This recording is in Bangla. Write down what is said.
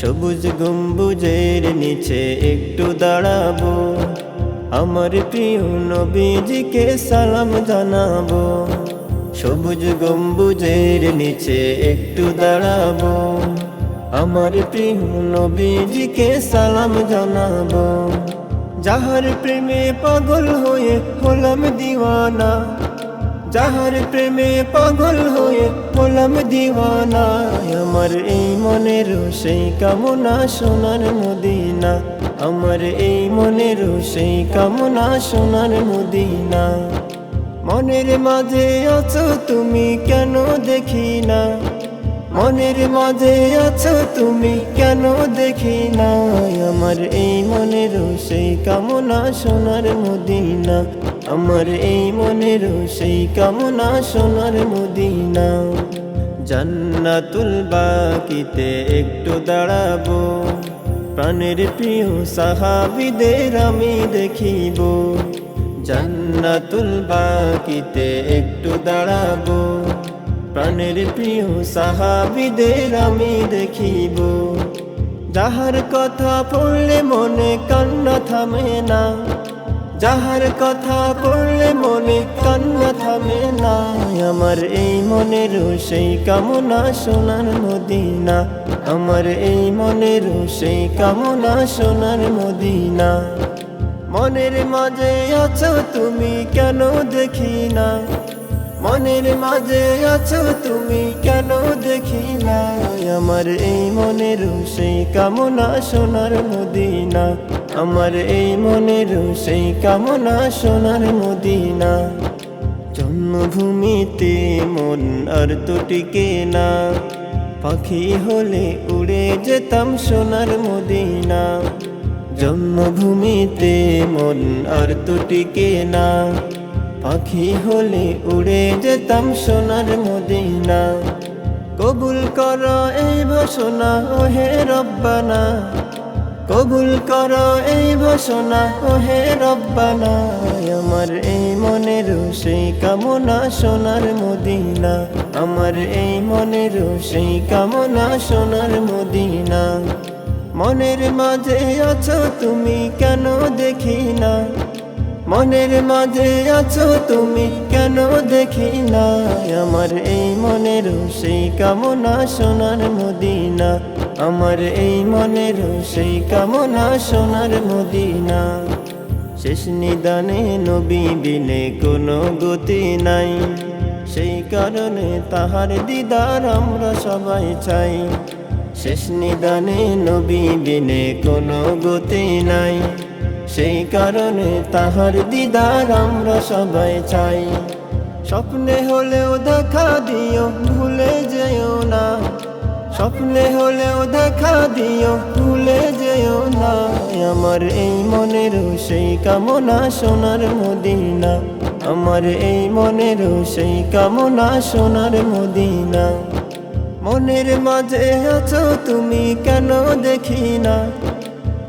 সবুজ গম্বুজের নিচে একটু দাঁড়াবো। আমার প্রিয় নবীজিকে সালাম জানাব। সবুজ গম্বুজের নিচে একটু দাঁড়াবো। আমার প্রিয় নবীজিকে সালাম জানাব। যাহার প্রেমে পাগল হয়ে হলাম দিওয়ানা যাহার প্রেমে পাগল হয়ে হলাম দিওয়ানা, আমার এই মনের সেই কামনা সোনার মদিনা। আমার এই মনের সেই কামনা সোনার মদিনা। মনের মাঝে আছো তুমি কেন দেখি না? মনের মাঝে আছো তুমি, কেন দেখি না আমার এই মনের সেই কামনা সোনার মদিনা? আমার এই মনের সেই কামনা সোনার মদিনা। জান্নাতুল বাকিতে একটু দাঁড়াবো, প্রাণের প্রিয় সাহাবিদের আমি দেখিব। জান্নাতুল বাকিতে একটু দাঁড়াবো প্রাণের প্রিয় সাহাবিদের আমি দেখিব। যাহার কথা পড়লে মনে কান্না থামে না। যাহার কথা পড়লে মনে কান্না থামে না। আমার এই মনের সেই কামনা সোনার মদিনা। আমার এই মনের সেই কামনা সোনার মদিনা। মনের মাঝে আছো তুমি কেন দেখি না? মনের মাঝে আছো তুমি কেন দেখি না আমার এই মনের সেই কামনা সোনার মদিনা। আমার এই মনের সেই কামনা সোনার মদিনা। জন্মভূমিতে মন আর তো টিকে না। পাখি হলে উড়ে যেতাম সোনার মদিনা। জন্মভূমিতে মন আর তো টিকে না। পাখি হলে উড়ে যেতাম সোনার মদিনা। কবুল কর এই ভাষণা ওহে রব্বানা। কবুল কর এই ভাষণা ওহে রব্বানা। আমার এই মনের সেই কামনা সোনার মদিনা। আমার এই মনের সেই কামনা সোনার মদিনা। মনের মাঝে আছো তুমি, কেন দেখি না? মনের মাঝে আছো তুমি, কেন দেখি না আমার এই মনের সেই কামনা সোনার মদিনা। আমার এই মনের সেই কামনা সোনার মদিনা। শেষ নিদানে নবী বিনে কোনো গতি নাই। সেই কারণে তাহার দিদার আমরা সবাই চাই। শেষ নিদানে নবী বিনে কোনো গতি নাই। সেই কারণে তাহার দিদার আমরা সবাই চাই। স্বপ্নে হলেও দেখা দিও, ভুলে যেও না। স্বপ্নে হলেও দেখা দিও, ভুলে যেও না। আমার এই মনের সেই কামনা সোনার মদিনা। আমার এই মনের সেই কামনা সোনার মদিনা। মনের মাঝে আছো তুমি, কেন দেখি না?